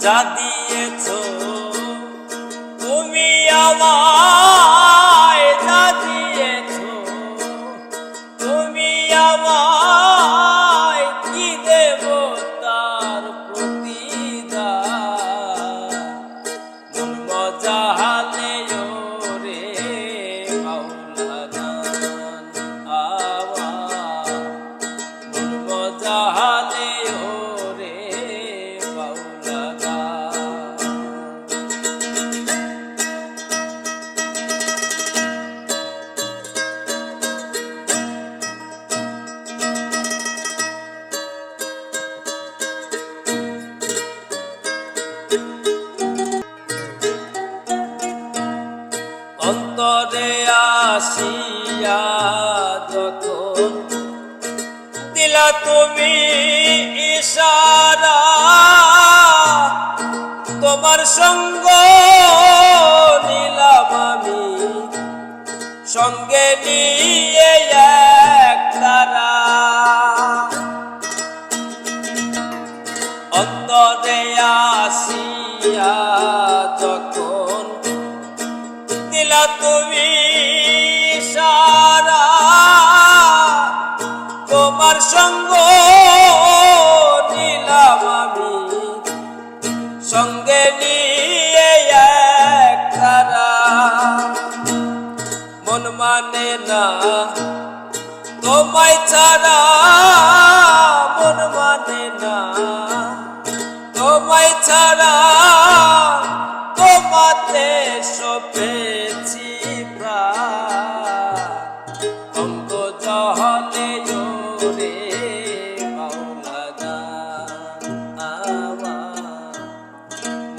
যা দিয়েছ। তুমি আমায় যা দিয়েছ। তুমি আমায় আসিয়া যখন দিলা তুমি ইশারা, তোমার সঙ্গ নিলাম আমি। সঙ্গে নিয়ে এক তারা অন্তরে আসিয়া যখন দিলা তুমি সারা তোমার সঙ্গ নিলাম আমি। সঙ্গে নিয়ে এক তারা। মন মানে না, তোমায় ছাড়া মন মানে না। তোমায় ছাড়া তোমাতে সপেছি।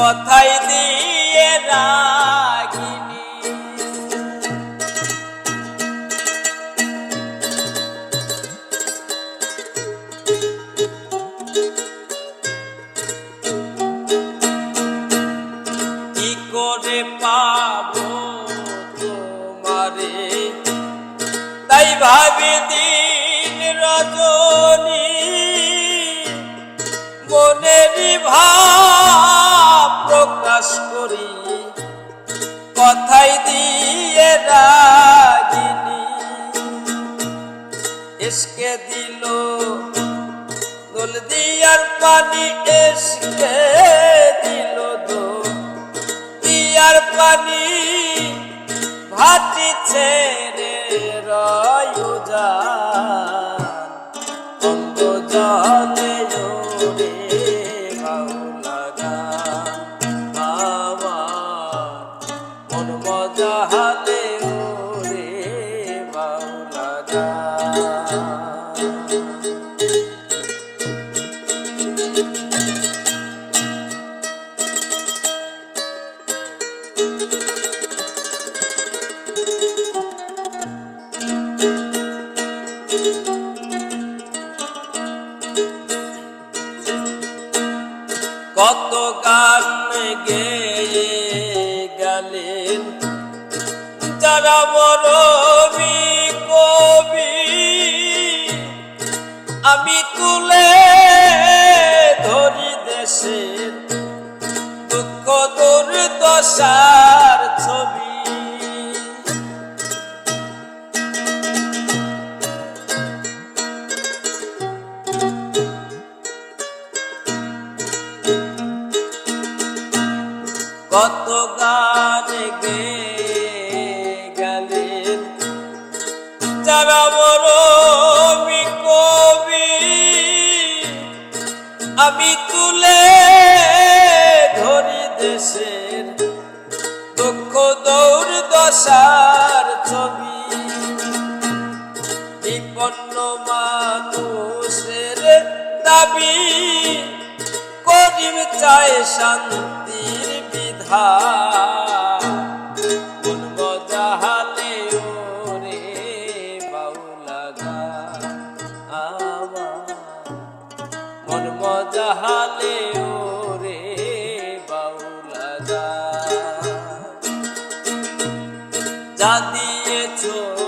কথাই দিয়ে রাগিনী। কি করে পাবো তোমারে? তাই ভাবি দিন রজনী মনের ভাব দিয়ে রাগিনী? এসকে দিল দোল দিয়ার পানি, এসকে দিল দো দিয়ার পানি। ভাটি ছেড়ে রয়ুজান অঙ্গ জলে রে কত গান গেলেন যারা মরবি কবি আমি তুলে ধরি দেশের দুঃখ দুর্দশার ছবি। কত গান গে মরবি কবি, আমি তুলে ধরি দেশের দুঃখ দৌড় দশার ছবি। বিপন্ন মানুষের দাবি করি রহিম চায় শান্তির বিধান। আমার